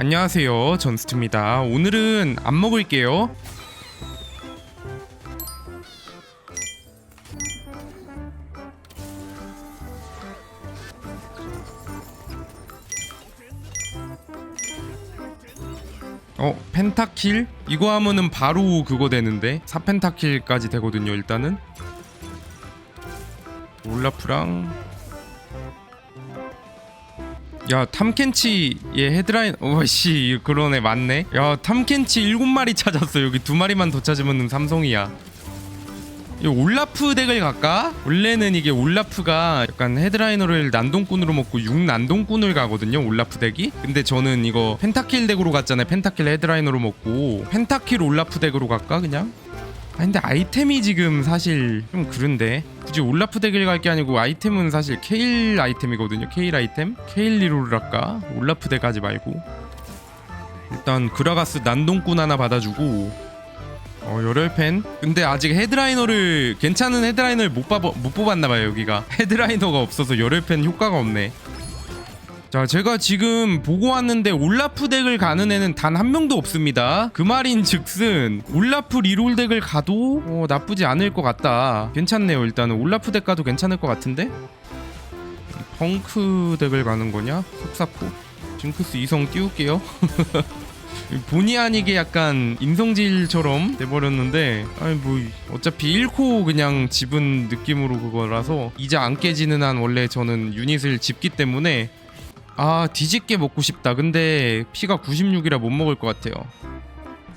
안녕하세요 전스트입니다. 오늘은 안 먹을게요. 어 펜타킬? 이거 하면은 바로 그거 되는데? 4펜타킬까지 되거든요 일단은. 올라프랑 야 탐켄치의 헤드라인 어씨 그러네 맞네. 야 탐켄치 7마리 찾았어. 여기 두 마리만 더 찾으면 삼성이야. 이 올라프 덱을 갈까? 원래는 이게 올라프가 약간 헤드라이너를 난동꾼으로 먹고 6 난동꾼을 가거든요 올라프 덱이. 근데 저는 이거 펜타킬 덱으로 갔잖아요. 펜타킬 헤드라이너로 먹고. 펜타킬 올라프 덱으로 갈까 그냥? 아 근데 아이템이 지금 사실 좀 그런데. 굳이 올라프 덱을 갈 게 아니고 아이템은 사실 케일 아이템이거든요. 케일 아이템? 케일 리롤을 할까? 올라프 덱 하지 말고. 일단 그라가스 난동꾼 하나 받아주고. 어 열혈펜? 근데 아직 헤드라이너를 괜찮은 헤드라이너를 못, 뽑아, 못 뽑았나봐요 여기가. 헤드라이너가 없어서 열혈펜 효과가 없네 자 제가 지금 보고 왔는데 올라프 덱을 가는 애는 단 한 명도 없습니다. 그 말인 즉슨 올라프 리롤 덱을 가도 어, 나쁘지 않을 것 같다. 괜찮네요 일단은. 올라프 덱 가도 괜찮을 것 같은데? 펑크 덱을 가는 거냐? 속사포? 징크스 이성 띄울게요. 본의 아니게 약간 인성질처럼 돼버렸는데 아니 뭐 어차피 1코 그냥 집은 느낌으로 그거라서 이제 안 깨지는 한 원래 저는 유닛을 집기 때문에 아 뒤집게 먹고 싶다. 근데 피가 96이라 못 먹을 것 같아요.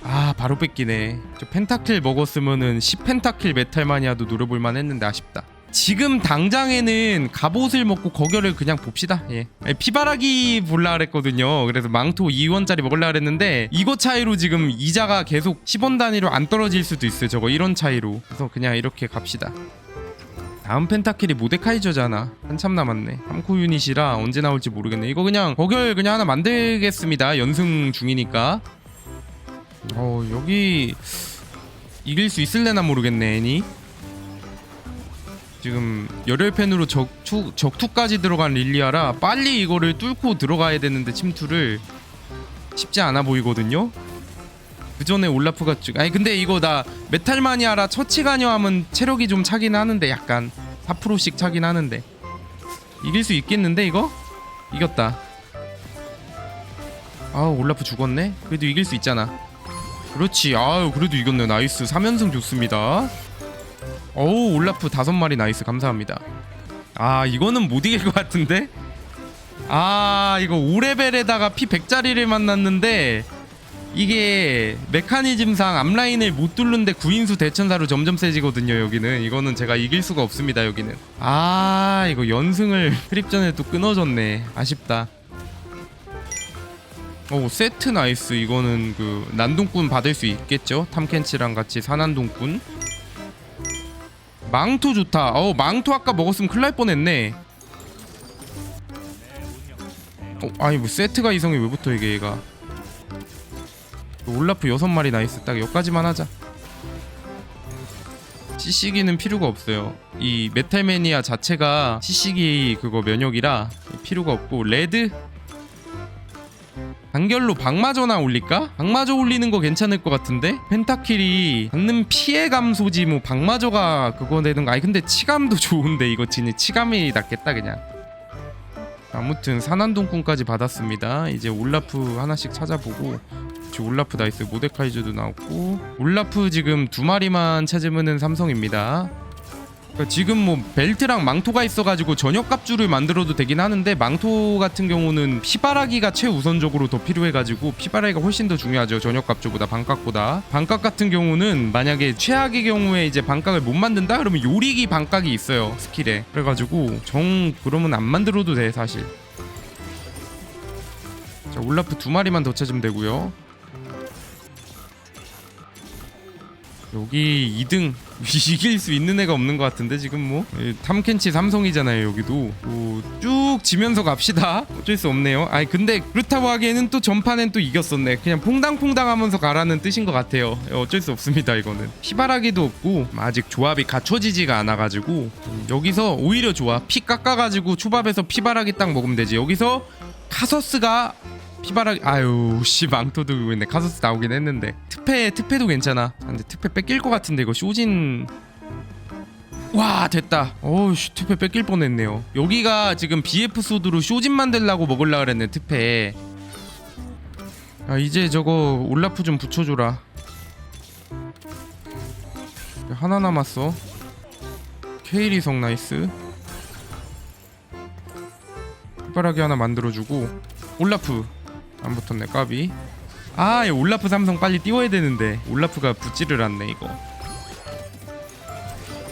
아 바로 뺏기네. 저 펜타킬 먹었으면은 10펜타킬 메탈마니아도 노려볼만 했는데 아쉽다. 지금 당장에는 갑옷을 먹고 거결을 그냥 봅시다. 예. 피바라기 볼라 그랬거든요. 그래서 망토 2원짜리 먹을라 그랬는데 이거 차이로 지금 이자가 계속 10원 단위로 안 떨어질 수도 있어요 저거. 이런 차이로. 그래서 그냥 이렇게 갑시다 다음 펜타킬이 모데카이저잖아. 한참 남았네. 3코 유닛이라 언제 나올지 모르겠네. 이거 그냥 거결 그냥 하나 만들겠습니다. 연승 중이니까. 어 여기 이길 수 있을래나 모르겠네 애니. 지금 열혈펜으로 적투, 적투까지 들어간 릴리아라 빨리 이거를 뚫고 들어가야 되는데 침투를 쉽지 않아 보이거든요. 그 전에 올라프가 쭉 아니 근데 이거 나 메탈마니아라 처치가녀 하면 체력이 좀 차긴 하는데 약간 4%씩 차긴 하는데. 이길 수 있겠는데 이거? 이겼다. 아우 올라프 죽었네? 그래도 이길 수 있잖아. 그렇지. 아유 그래도 이겼네. 나이스. 3연승 좋습니다. 어우 올라프 다섯 마리 나이스. 감사합니다. 아 이거는 못 이길 것 같은데? 아 이거 5레벨에다가 피 100짜리를 만났는데 이게 메커니즘상 앞라인을 못 뚫는데 구인수 대천사로 점점 세지거든요 여기는. 이거는 제가 이길 수가 없습니다 여기는. 아 이거 연승을 트립 전에 또 끊어졌네. 아쉽다. 오 세트 나이스. 이거는 그 난동꾼 받을 수 있겠죠? 탐켄치랑 같이 사난동꾼. 망토 좋다. 어 망토 아까 먹었으면 큰일 날 뻔했네. 어, 아니 뭐 세트가 이성이 왜 붙어 이게 얘가 올라프 여섯 마리 나이스 딱 여기까지만 하자. CC기는 필요가 없어요. 이 메탈매니아 자체가 CC기 그거 면역이라 필요가 없고 레드? 단결로 박마저나 올릴까? 박마저 올리는 거 괜찮을 것 같은데? 펜타킬이 받는 피해 감소지 뭐 박마저가 그거 되는 거. 아니 근데 치감도 좋은데 이거 진짜 치감이 낫겠다 그냥. 아무튼 산안동꾼까지 받았습니다. 이제 올라프 하나씩 찾아보고 지 올라프 나이스 모데카이저도 나왔고 올라프 지금 두 마리만 찾으면은 삼성입니다. 그러니까 지금 뭐 벨트랑 망토가 있어가지고 저녁 갑주를 만들어도 되긴 하는데 망토 같은 경우는 피바라기가 최우선적으로 더 필요해가지고 피바라기가 훨씬 더 중요하죠. 저녁 갑주보다 반각보다. 반각 같은 경우는 만약에 최악의 경우에 이제 반각을 못 만든다? 그러면 요리기 반각이 있어요 스킬에. 그래가지고 정 그러면 안 만들어도 돼 사실. 자 올라프 두 마리만 더 찾으면 되고요 여기 2등 이길 수 있는 애가 없는 것 같은데 지금 뭐. 예, 탐켄치 삼성이잖아요 여기도. 뭐, 쭉 지면서 갑시다. 어쩔 수 없네요. 아니 근데 그렇다고 하기에는 또 전판엔 또 이겼었네. 그냥 퐁당퐁당 하면서 가라는 뜻인 것 같아요. 예, 어쩔 수 없습니다 이거는. 피바라기도 없고 아직 조합이 갖춰지지가 않아가지고 음, 여기서 오히려 좋아. 피 깎아가지고 초밥에서 피바라기 딱 먹으면 되지. 여기서 카서스가 피바라기 아유 씨 망토 들고 있네. 카소스 나오긴 했는데. 특패 특패도 괜찮아. 아, 근데 특패 뺏길 것 같은데 이거 쇼진. 와 됐다. 어우씨 특패 뺏길 뻔했네요. 여기가 지금 BF 소드로 쇼진 만들라고 먹을라 그랬네 특패. 아 이제 저거 올라프 좀 붙여줘라. 하나 남았어. 케이리성 나이스. 숟가락이 하나 만들어주고 올라프 안 붙었네 까비. 아이 올라프 삼성 빨리 띄워야 되는데. 올라프가 붙지를 않네 이거.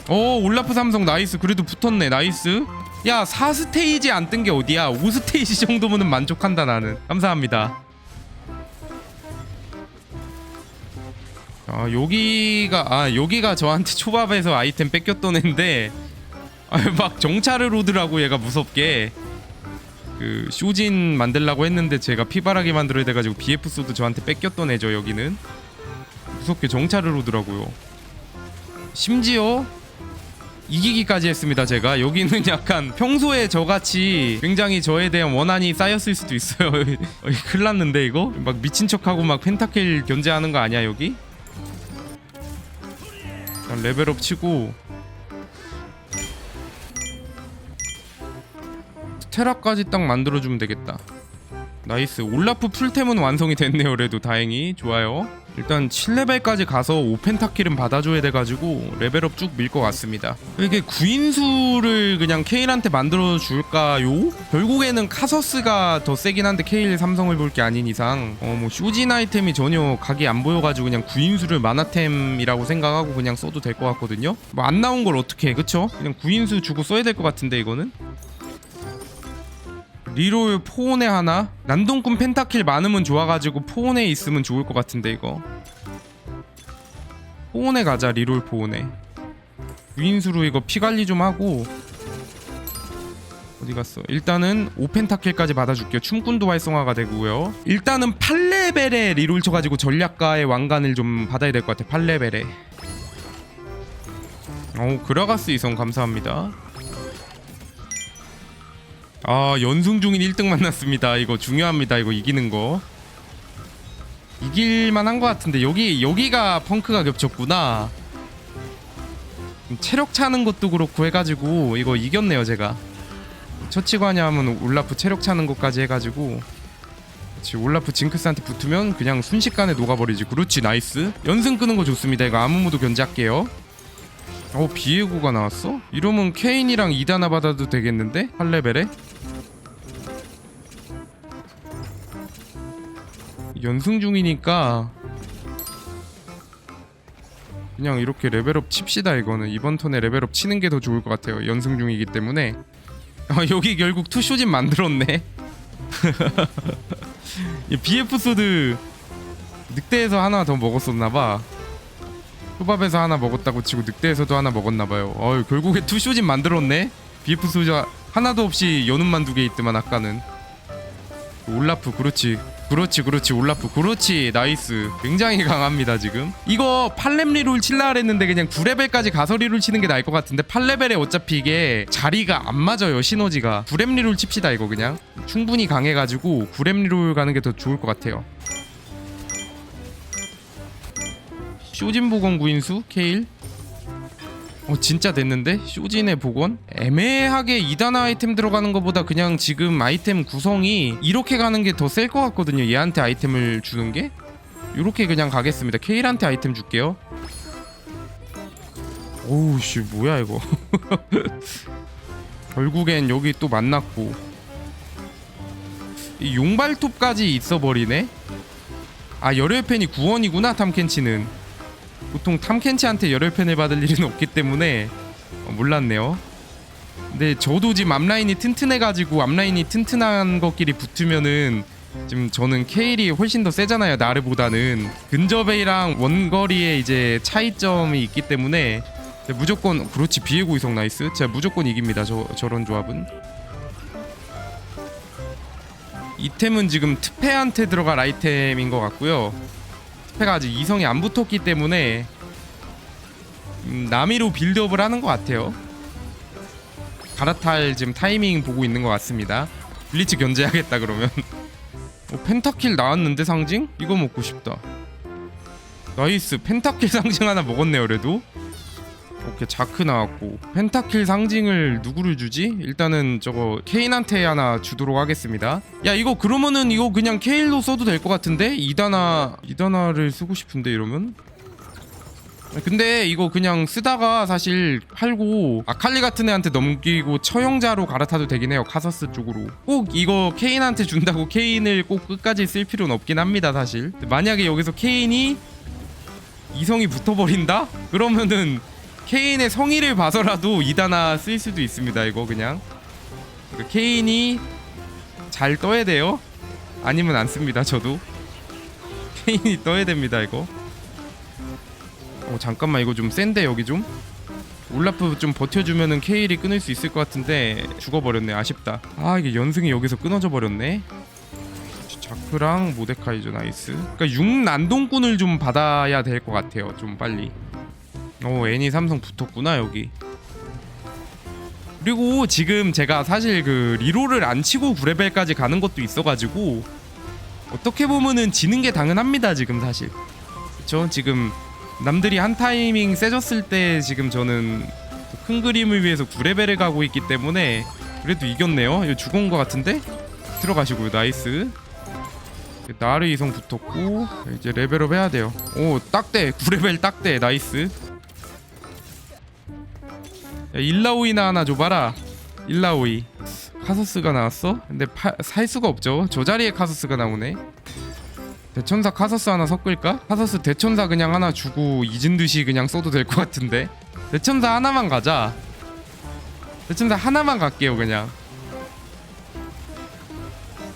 오 올라프 삼성 나이스. 그래도 붙었네 나이스. 야 4스테이지 안 뜬 게 어디야? 5스테이지 정도면은 만족한다 나는. 감사합니다. 아 여기가 아 여기가 저한테 초밥에서 아이템 뺏겼던 애인데 아, 막 정찰을 오더라고 얘가 무섭게 그 쇼진 만들라고 했는데 제가 피바라기 만들어야 돼가지고 BF 소드 저한테 뺏겼던 애죠 여기는. 무섭게 정찰을 오더라고요. 심지어 이기기까지 했습니다 제가. 여기는 약간 평소에 저같이 굉장히 저에 대한 원한이 쌓였을 수도 있어요. 큰일 났는데 이거? 막 미친 척하고 막 펜타킬 견제하는 거 아니야 여기? 레벨업 치고 테라까지 딱 만들어주면 되겠다. 나이스. 올라프 풀템은 완성이 됐네요. 그래도 다행히. 좋아요. 일단 7레벨까지 가서 5펜타킬은 받아줘야 돼가지고 레벨업 쭉 밀 것 같습니다. 이게 구인수를 그냥 케일한테 만들어줄까요? 결국에는 카서스가 더 세긴 한데 케일 삼성을 볼 게 아닌 이상 어뭐 쇼진 아이템이 전혀 각이 안 보여가지고 그냥 구인수를 마나템이라고 생각하고 그냥 써도 될 것 같거든요. 뭐 안 나온 걸 어떻게 해. 그쵸? 그냥 구인수 주고 써야 될 것 같은데 이거는 리롤 포온에 하나? 난동꾼 펜타킬 많으면 좋아가지고 포온에 있으면 좋을 것 같은데 이거. 포온에 가자 리롤 포온에. 유인수로 이거 피 관리 좀 하고. 어디 갔어? 일단은 5펜타킬까지 받아줄게요. 춤꾼도 활성화가 되고요. 일단은 8레벨에 리롤 쳐가지고 전략가의 왕관을 좀 받아야 될 것 같아 8레벨에. 어 그라가스 이성 감사합니다 아 연승 중인 1등 만났습니다. 이거 중요합니다. 이거 이기는 거. 이길만 한 것 같은데 여기 여기가 펑크가 겹쳤구나. 체력 차는 것도 그렇고 해가지고 이거 이겼네요 제가. 처치관이 하면 올라프 체력 차는 것까지 해가지고 그렇지 올라프 징크스한테 붙으면 그냥 순식간에 녹아버리지. 그렇지 나이스. 연승 끄는 거 좋습니다. 이거 아무 모도 견제할게요. 어 비에고가 나왔어? 이러면 케인이랑 2다나 받아도 되겠는데? 8레벨에? 연승 중이니까 그냥 이렇게 레벨업 칩시다 이거는. 이번 턴에 레벨업 치는 게 더 좋을 것 같아요. 연승 중이기 때문에. 아 여기 결국 투쇼진 만들었네. 이 BF 소드 늑대에서 하나 더 먹었었나봐. 초밥에서 하나 먹었다고 치고 늑대에서도 하나 먹었나봐요. 어이 결국에 투쇼진 만들었네? BF 소자 하나도 없이 연운만 두 개 있더만 아까는 올라프 그렇지 그렇지 그렇지 올라프 그렇지 나이스. 굉장히 강합니다 지금. 이거 8렙 리롤 칠라 그랬는데 그냥 9레벨까지 가서 리롤 치는 게 나을 것 같은데 8레벨에 어차피 이게 자리가 안 맞아요 시너지가. 9렙 리롤 칩시다 이거 그냥. 충분히 강해가지고 9렙 리롤 가는 게 더 좋을 것 같아요. 쇼진 복원 구인수 케일 어 진짜 됐는데? 쇼진의 복원? 애매하게 2단 아이템 들어가는 것보다 그냥 지금 아이템 구성이 이렇게 가는 게 더 셀 것 같거든요 얘한테 아이템을 주는 게? 이렇게 그냥 가겠습니다. 케일한테 아이템 줄게요. 오우 씨 뭐야 이거. 결국엔 여기 또 만났고. 이 용발톱까지 있어버리네? 아 열혈팬이 9원이구나 탐켄치는 보통 탐켄치한테 열혈팬을 받을 일은 없기 때문에 어, 몰랐네요. 근데 저도 지금 앞라인이 튼튼해가지고 앞라인이 튼튼한 것끼리 붙으면은 지금 저는 케일이 훨씬 더 세잖아요 나르보다는. 근접이랑 원거리에 이제 차이점이 있기 때문에 무조건 그렇지 비에고 이성 나이스. 제가 무조건 이깁니다 저 저런 조합은. 이템은 지금 트페한테 들어갈 아이템인 것 같고요 스페가 아직 이성이 안 붙었기 때문에 음, 남이로 빌드업을 하는 것 같아요. 갈아탈 지금 타이밍 보고 있는 것 같습니다. 블리츠 견제하겠다 그러면 어, 펜타킬 나왔는데 상징? 이거 먹고 싶다 나이스 펜타킬 상징 하나 먹었네요 그래도 오케이 자크 나왔고 펜타킬 상징을 누구를 주지? 일단은 저거 케인한테 하나 주도록 하겠습니다 야 이거 그러면은 이거 그냥 케일로 써도 될 것 같은데? 이다나 이다나를 쓰고 싶은데 이러면? 근데 이거 그냥 쓰다가 사실 팔고 아칼리 같은 애한테 넘기고 처형자로 갈아타도 되긴 해요 카서스 쪽으로 꼭 이거 케인한테 준다고 케인을 꼭 끝까지 쓸 필요는 없긴 합니다 사실 만약에 여기서 케인이 이성이 붙어버린다? 그러면은 케인의 성의를 봐서라도 이다나 쓸 수도 있습니다 이거 그냥. 그러니까 케인이 잘 떠야 돼요? 아니면 안 씁니다 저도. 케인이 떠야 됩니다 이거. 어 잠깐만 이거 좀 센데 여기 좀? 올라프 좀 버텨주면은 케일이 끊을 수 있을 것 같은데 죽어버렸네 아쉽다. 아 이게 연승이 여기서 끊어져 버렸네. 자크랑 모데카이죠 나이스. 그러니까 6난동꾼을 좀 받아야 될 것 같아요 좀 빨리 오 애니 삼성 붙었구나 여기. 그리고 지금 제가 사실 그 리롤을 안 치고 9레벨까지 가는 것도 있어가지고 어떻게 보면은 지는 게 당연합니다 지금 사실. 그쵸? 지금 남들이 한 타이밍 세졌을 때 지금 저는 큰 그림을 위해서 9레벨을 가고 있기 때문에 그래도 이겼네요. 이거 죽은 것 같은데? 들어가시고요 나이스. 나르 이성 붙었고 이제 레벨업 해야 돼요. 오 딱대! 9레벨 딱대! 나이스 야, 일라오이나 하나 줘봐라. 일라오이. 카서스가 나왔어? 근데 파, 살 수가 없죠. 저 자리에 카서스가 나오네. 대천사 카서스 하나 섞을까? 카서스 대천사 그냥 하나 주고 잊은 듯이 그냥 써도 될 것 같은데. 대천사 하나만 가자. 대천사 하나만 갈게요 그냥.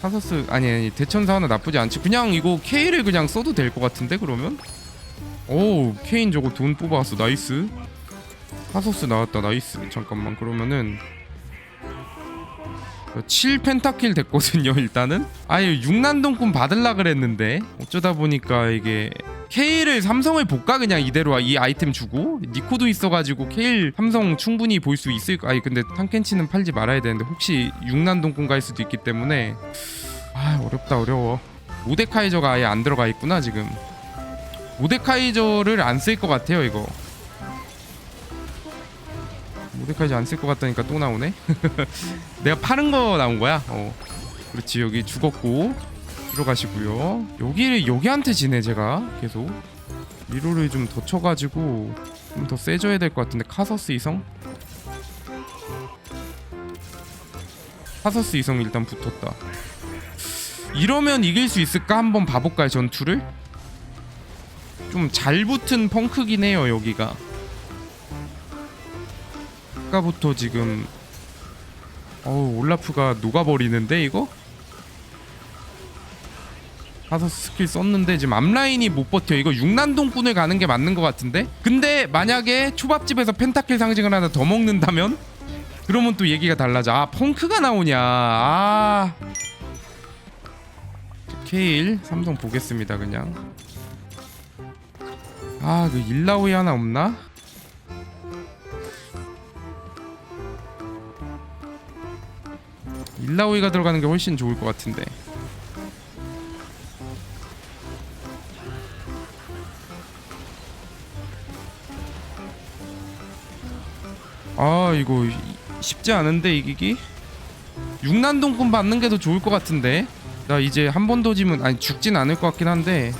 카서스 아니 아니 대천사 하나 나쁘지 않지. 그냥 이거 K를 그냥 써도 될 것 같은데 그러면? 오 케인 저거 돈 뽑아왔어. 나이스 카서스 나왔다. 나이스. 잠깐만. 그러면은 7 펜타킬 됐거든요 일단은. 아예 6난동꾼 받을라 그랬는데 어쩌다 보니까 이게 케일을 삼성을 볼까? 그냥 이대로 이 아이템 주고 니코도 있어가지고 케일 삼성 충분히 볼 수 있을 거 아니 근데 탕켄치는 팔지 말아야 되는데 혹시 6난동꾼 갈 수도 있기 때문에 아 어렵다 어려워. 모데카이저가 아예 안 들어가 있구나 지금. 모데카이저를 안 쓸 것 같아요 이거 모데카이저 안쓸 것 같다니까 또 나오네. 내가 파는 거 나온 거야? 어. 그렇지 여기 죽었고 들어가시고요. 여기를 여기한테 지네 제가. 계속. 리로를 좀 더 쳐가지고 좀 더 세져야 될 것 같은데. 카서스 이성? 카서스 이성 일단 붙었다. 이러면 이길 수 있을까? 한번 봐볼까요 전투를? 좀 잘 붙은 펑크긴 해요 여기가 아까부터 지금 어우 올라프가 녹아버리는데 이거? 가서 스킬 썼는데 지금 앞라인이 못 버텨. 이거 육난동꾼을 가는 게 맞는 것 같은데? 근데 만약에 초밥집에서 펜타킬 상징을 하나 더 먹는다면? 그러면 또 얘기가 달라져. 아 펑크가 나오냐. 아. 케일 삼성 보겠습니다 그냥. 아그 일라오이 하나 없나? 일라오이가 들어가는 게 훨씬 좋을 것 같은데. 아 이거 이- 쉽지 않은데 이기기? 육난동꾼 받는 게 더 좋을 것 같은데. 나 이제 한 번 더 지면 아니 죽진 않을 것 같긴 한데.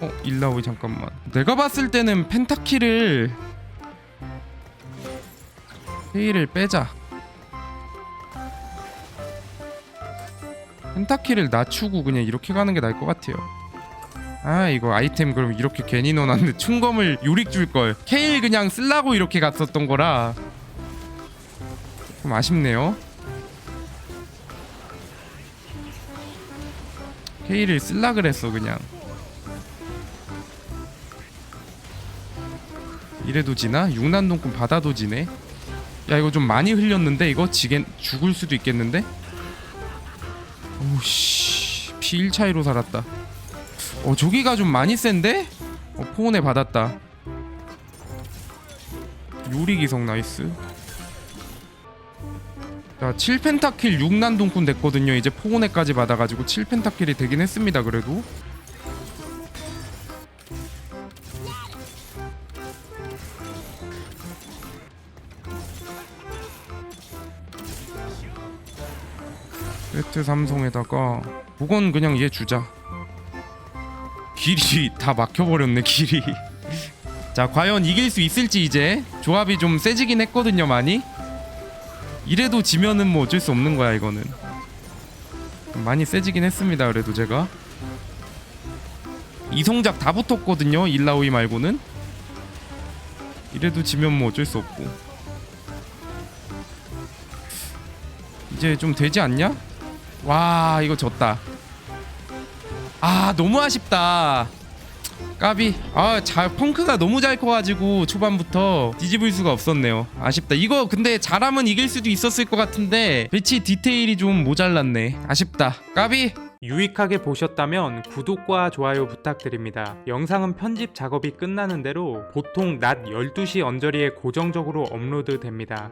어 일라오이 잠깐만. 내가 봤을 때는 펜타키를 헤이를 빼자 펜타키를 낮추고 그냥 이렇게 가는 게 나을 것 같아요. 아 이거 아이템 그럼 이렇게 괜히 넣어놨는데 충검을 요릭 줄걸 케일 그냥 쓸라고 이렇게 갔었던 거라 좀 아쉽네요 케일을 쓸라 그랬어 그냥 이래도 지나? 육난동꾼 받아도 지네 야 이거 좀 많이 흘렸는데 이거 지겐 죽을 수도 있겠는데? 오씨 피 1차이로 살았다. 어 저기가 좀 많이 센데? 어 포온에 받았다. 요리 기성 나이스. 자 7펜타킬 6난동꾼 됐거든요. 이제 포고네까지 받아가지고 7펜타킬이 되긴 했습니다 그래도 세트 삼성에다가 그건 그냥 얘 주자. 길이 다 막혀버렸네 길이. 자 과연 이길 수 있을지 이제 조합이 좀 세지긴 했거든요 많이. 이래도 지면은 뭐 어쩔 수 없는 거야 이거는. 많이 세지긴 했습니다 그래도 제가. 이성작 다 붙었거든요 일라오이 말고는. 이래도 지면 뭐 어쩔 수 없고. 이제 좀 되지 않냐? 와 이거 졌다. 아 너무 아쉽다. 까비. 아 잘 펑크가 너무 잘 커가지고 초반부터 뒤집을 수가 없었네요. 아쉽다. 이거 근데 잘하면 이길 수도 있었을 것 같은데 배치 디테일이 좀 모자랐네. 아쉽다. 까비. 유익하게 보셨다면 구독과 좋아요 부탁드립니다. 영상은 편집 작업이 끝나는 대로 보통 낮 12시 언저리에 고정적으로 업로드 됩니다.